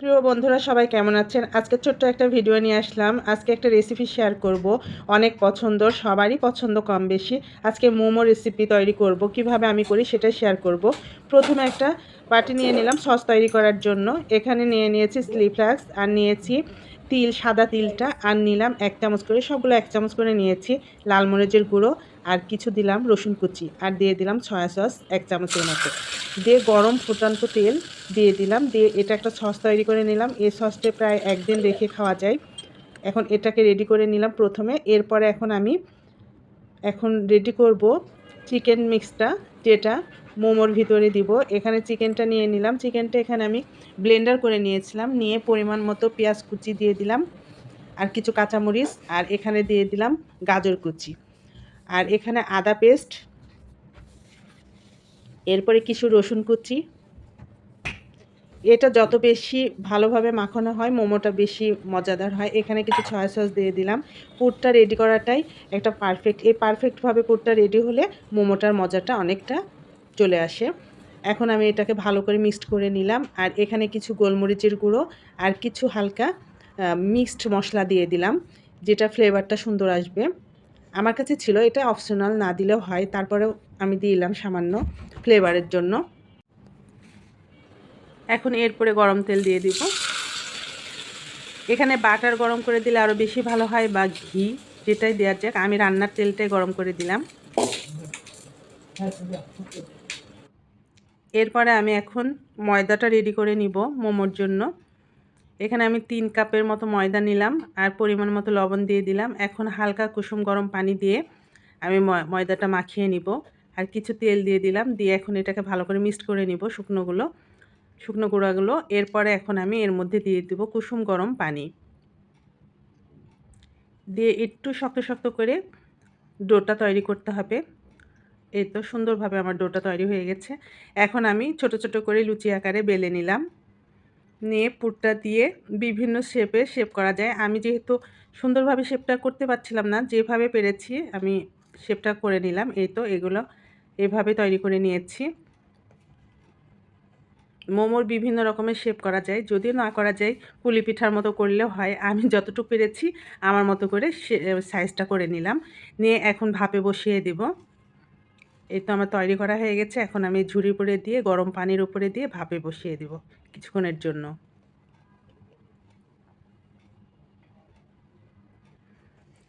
প্রিয় বন্ধুরা, সবাই কেমন আছেন? আজকে ছোট্ট একটা ভিডিও নিয়ে আসলাম। আজকে একটা রেসিপি শেয়ার করব। অনেক পছন্দ, সবারই পছন্দ কম বেশি। আজকে মোমো রেসিপি তৈরি করব। কীভাবে আমি করি সেটা শেয়ার করব। প্রথমে একটা বাটি নিয়ে নিলাম সস তৈরি করার জন্য। এখানে নিয়ে নিয়েছি স্লিফ্লাক্স আর নিয়েছি তিল, সাদা তিলটা, আর নিলাম এক চামচ করে, সবগুলো এক চামচ করে নিয়েছি। লাল মরিচের গুঁড়ো কিছু দিলাম রসুন কুচি আর দিয়ে দিলাম সয়া সস এক চামচের মতো। দিয়ে গরম ফুটান্ত তেল দিয়ে দিলাম। দিয়ে এটা একটা সস তৈরি করে নিলাম। এই সসটা প্রায় একদিন রেখে খাওয়া যায়। এখন এটাকে রেডি করে নিলাম প্রথমে। এরপরে এখন আমি এখন রেডি করব চিকেন মিক্সটা যেটা মোমোর ভিতরে দিব। এখানে চিকেনটা নিয়ে নিলাম। চিকেনটা এখানে আমি ব্লেন্ডার করে নিয়েছিলাম। নিয়ে পরিমাণ মতো পেঁয়াজ কুচি দিয়ে দিলাম আর কিছু কাঁচামরিচ আর এখানে দিয়ে দিলাম গাজর কুচি। আর এখানে আদা পেস্ট, এরপরে কিছু রসুন কুচি। এটা যত বেশি ভালোভাবে মাখানো হয়, মোমোটা বেশি মজাদার হয়। এখানে কিছু ছয়া সস দিয়ে দিলাম। পুরটা রেডি করাটাই একটা পারফেক্ট এই পারফেক্টভাবে পুরটা রেডি হলে মোমোটার মজাটা অনেকটা চলে আসে। এখন আমি এটাকে ভালো করে মিক্সড করে নিলাম। আর এখানে কিছু গোলমরিচের গুঁড়ো আর কিছু হালকা মিক্সড মশলা দিয়ে দিলাম, যেটা ফ্লেভারটা সুন্দর আসবে। আমার কাছে ছিল এটা অপশনাল না দিলেও হয়, তারপরেও আমি দিলাম সামান্য ফ্লেভারের জন্য। এখন এরপরে গরম তেল দিয়ে দিব। এখানে বাটার গরম করে দিলে আরও বেশি ভালো হয় বা ঘি, যেটাই দেওয়া যাক। আমি রান্নার তেলটাই গরম করে দিলাম। এরপরে আমি এখন ময়দাটা রেডি করে নিব মোমোর জন্য। এখানে আমি তিন কাপের মতো ময়দা নিলাম আর পরিমাণ মতো লবণ দিয়ে দিলাম। এখন হালকা কুসুম গরম পানি দিয়ে আমি ময়দাটা মাখিয়ে নিব। আর কিছু তেল দিয়ে দিলাম। দিয়ে এখন এটাকে ভালো করে মিক্সড করে নিব শুকনোগুলো, শুকনো গুঁড়াগুলো। এরপরে এখন আমি এর মধ্যে দিয়ে দেব কুসুম গরম পানি। দিয়ে একটু শক্ত শক্ত করে ডোটা তৈরি করতে হবে। এই তো সুন্দরভাবে আমার ডোটা তৈরি হয়ে গেছে। এখন আমি ছোট ছোট করে লুচি আকারে বেলে নিলাম। নিয়ে পুরটা দিয়ে বিভিন্ন শেপে শেপ করা যায়। আমি যেহেতু সুন্দরভাবে শেপটা করতে পারছিলাম না, যেভাবে পেরেছি আমি শেপটা করে নিলাম। এই তো এগুলো এভাবে তৈরি করে নিয়েছি। মোমোর বিভিন্ন রকমের শেপ করা যায়। যদিও না করা যায়, পুলি পিঠার মতো করলেও হয়। আমি যতটুকু পেরেছি, আমার মতো করে সাইজটা করে নিলাম। নিয়ে এখন ভাপে বসিয়ে দেব। এই তো আমার তৈরি করা হয়ে গেছে। এখন আমি ঝুড়ি উপরে দিয়ে গরম পানির উপরে দিয়ে ভাপে বসিয়ে দেব কিছুক্ষণের জন্য।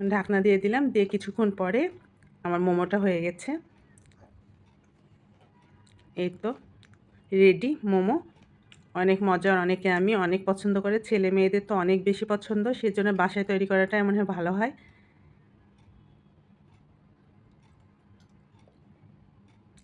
ঢাকনা দিয়ে দিলাম, দিয়ে কিছুক্ষণ পরে আমার মোমোটা হয়ে গেছে। এই তো রেডি মোমো। অনেক মজার, অনেকে আমি অনেক পছন্দ করে। ছেলে মেয়েদের তো অনেক বেশি পছন্দ, সেজন্য বাসায় তৈরি করাটা এমন ভালো হয়।